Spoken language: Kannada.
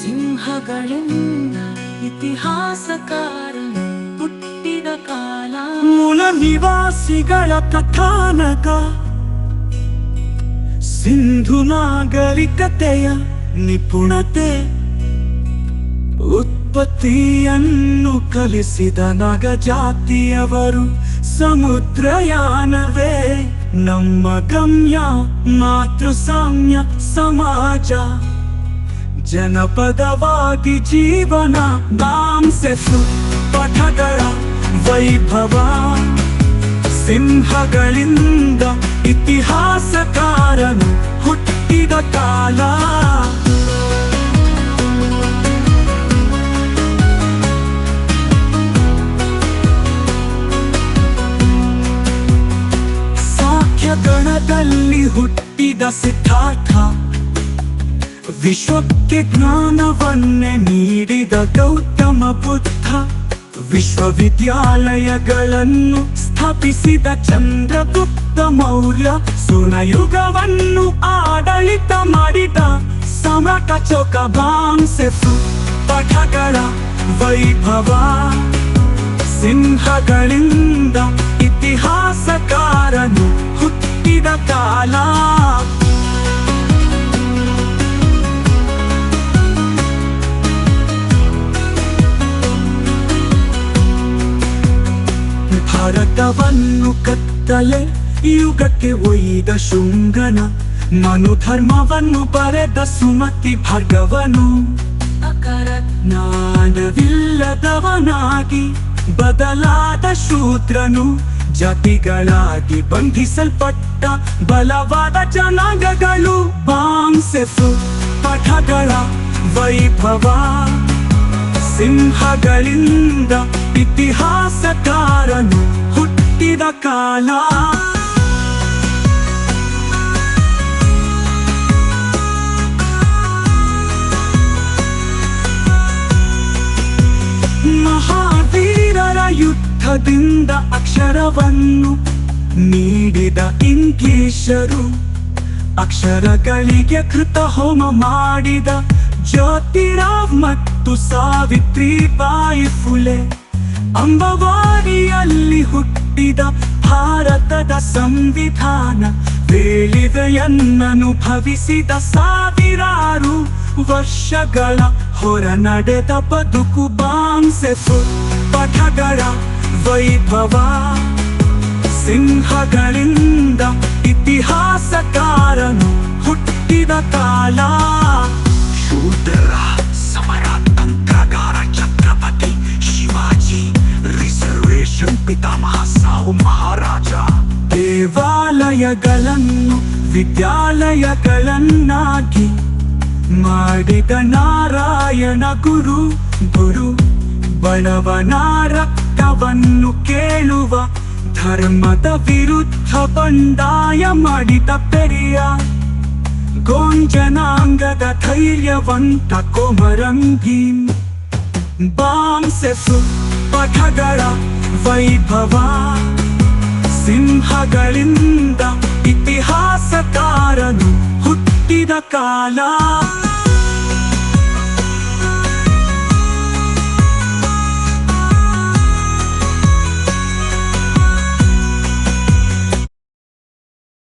ಸಿಂಹಗಳಿಂದ ಇತಿಹಾಸಕಾರನು ಹುಟ್ಟಿದ ಕಾಲ. ಮೂಲ ನಿವಾಸಿಗಳ ಕಥಾನಕ ಸಿಂಧು ನಾಗರಿಕತೆಯ ನಿಪುಣತೆ. ಉತ್ಪತ್ತಿಯನ್ನು ಕಲಿಸಿದ ನಗ ಜಾತಿಯವರು ಸಮುದ್ರಯಾನವೇ. ನಮ್ಮ ಗಮ್ಯ ಮಾತೃ ಸಾಮ್ಯ ಸಮಾಜ. ಜನಪದವಾಗಿ ಜೀವನ ನಾಂಸೆಸು ಪಥಗಳ ವೈಭವ. ಸಿಂಹಗಳಿಂದ ಇತಿಹಾಸಕಾರನು ಹುಟ್ಟಿದ ಕಾಲ. ಗಣದಲ್ಲಿ ಹುಟ್ಟಿದ ಸಿದ್ಧಾರ್ಥ, ವಿಶ್ವಕ್ಕೆ ಜ್ಞಾನವನ್ನೇ ನೀಡಿದ ಗೌತಮ ಬುದ್ಧ, ವಿಶ್ವವಿದ್ಯಾಲಯಗಳನ್ನು ಸ್ಥಾಪಿಸಿದ ಚಂದ್ರಗುಪ್ತ ಮೌರ್ಯ ಸುನಯುಗವನ್ನು ಆಡಳಿತ ಮಾಡಿದ ಸಮಟ ಚೌಕ ಬಾಂಸೆಫು ಪಠಗಳ ವೈಭವ, ಸಿಂಹಗಳಿಂದ ಇತಿಹಾಸಕಾರನು ಕಾಲ ಭಾರತವನ್ನು ಕತ್ತಲೆ ಯುಗಕ್ಕೆ ಒಯ್ದ ಶುಂಗನ ಮನು ಧರ್ಮವನ್ನು ಬರೆದ ಸುಮತಿ ಭಾರ್ಗವನು. ಅಕರ ಜ್ಞಾನವಿಲ್ಲದವನಾಗಿ ಬದಲಾದ ಶೂದ್ರನು ಜಾತಿಗಳಾಗಿ ಬಂಧಿಸಲ್ಪಟ್ಟ ಬಲವಾದ ಜನಾಂಗಗಳು ಬಾಂಸೆಫು ಪಠಗಳ ವೈಭವ. ಸಿಂಹಗಳಿಂದ ಇತಿಹಾಸಕಾರನು ಹುಟ್ಟಿದ ಕಾಲ. ಮಹಾವೀರರ ಯುದ್ಧದಿಂದ ಅಕ್ಷರವನ್ನು ನೀಡಿದ ಇಂಗ್ಲಿಷರು ಅಕ್ಷರಗಳಿಗೆ ಕೃತ ಹೋಮ ಮಾಡಿದ ಜ್ಯೋತಿರಾವ್ ಮತ್ತು ಸಾವಿತ್ರಿ ಬಾಯಿ ಫುಲೆ ಅಂಬವಾರಿಯಲ್ಲಿ ಹುಟ್ಟಿದ ಭಾರತದ ಸಂವಿಧಾನ ವೇಳಿವೆಯನ್ನನುಭವಿಸಿದ ಸಾವಿರಾರು ವರ್ಷಗಳ ಹೊರ ನಡೆದ ಬದುಕು ಬಾಂಸೆ ಪಥಗಳ ವೈಭವ ಸಿಂಹಗಳಿಂದ ಇತಿಹಾಸಕಾರನು ಹುಟ್ಟಿದ ಕಾಲ. ಶೂದ್ರ ಸಮರ ತಂತ್ರಗಾರ ಛತ್ರಪತಿ ಶಿವಾಜಿ ರಿಸರ್ವೇಶನ್ ಪಿತಾಮಹ ಸಾವು ಮಹಾರಾಜ. ದೇವಾಲಯಗಳನ್ನು ವಿದ್ಯಾಲಯಗಳನ್ನಾಗಿ ಮಾಡಿದ ನಾರಾಯಣ ಗುರು ಗುರು ಬಣವನ ರಕ್ತವನ್ನು ಕೇಳುವ, ಧರ್ಮದ ವಿರುದ್ಧ ಬಂಡಾಯ ಮಾಡಿದ ಪೆರಿಯ. ಗೋಂಜನಾಂಗದ ಧೈರ್ಯವಂತ ಕೋಮರಂಗಿ ಬಾಂಸೆಸು ಪಥಗಳ ವೈಭವ, ಸಿಂಹಗಳಿಂದ ಇತಿಹಾಸಕಾರನು ಹುಟ್ಟಿದ ಕಾಲ.